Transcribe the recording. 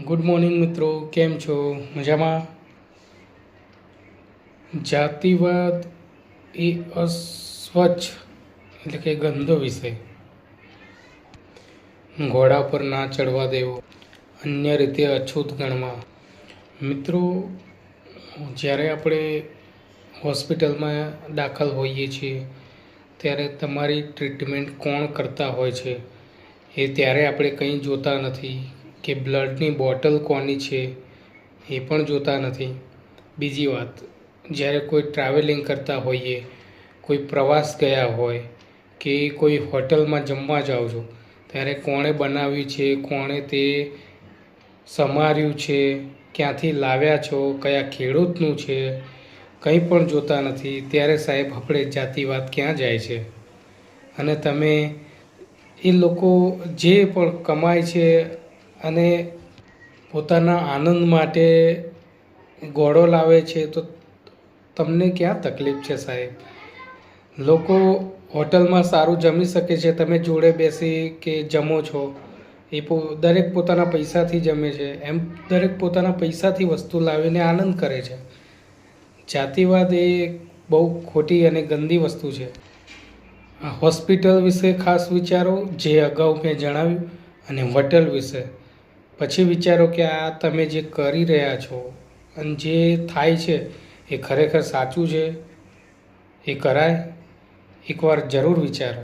Good morning મિત્રો. કેમ છો? મજામાં? જાતિવાદ એ અસ્વચ્છ, એટલે કે ગંદો વિષય ઘોડા પર ના ચડવા દેવો. અન્ય રીતે અછૂત ગણવા. મિત્રો, જ્યારે આપણે હોસ્પિટલમાં દાખલ હોઈએ છીએ, ત્યારે તમારી ટ્રીટમેન્ટ કોણ કરતા હોય છે? એ ત્યારે આપણે કંઈ જોતા નથી. કે બ્લડની બોટલ કોની છે એ પણ જોતા નથી. બીજી વાત, જ્યારે કોઈ ટ્રાવેલિંગ કરતા હોઈએ, કોઈ પ્રવાસ ગયા હોય કે કોઈ હોટલમાં જમવા જાઓ છો, ત્યારે કોણે બનાવ્યું છે, કોણે તે સમાર્યું છે, ક્યાંથી લાવ્યા છો, કયા ખેડૂતનું છે, કંઈ પણ જોતા નથી, ત્યારે સાહેબ આપણે જાતિવાદ ક્યાં જાય છે? અને તમે એ લોકો જે પણ કમાય છે અને પોતાના આનંદ માટે ઘોડો લાવે છે, તો તમને ક્યાં તકલીફ છે સાહેબ? લોકો હોટલમાં સારું જમી શકે છે, તમે જોડે બેસી કે જમો છો, એ દરેક પોતાના પૈસાથી જમે છે, એમ દરેક પોતાના પૈસાથી વસ્તુ લાવીને આનંદ કરે છે. જાતિવાદ એ બહુ ખોટી અને ગંદી વસ્તુ છે. હોસ્પિટલ વિશે ખાસ વિચારો, જે અગાઉ મેં જણાવ્યું, અને હોટલ વિશે. પછી વિચારો કે આ તમે જે કરી રહ્યા છો અને જે થાય છે, એ ખરેખર સાચું છે? એ કરાય? એકવાર જરૂર વિચારો.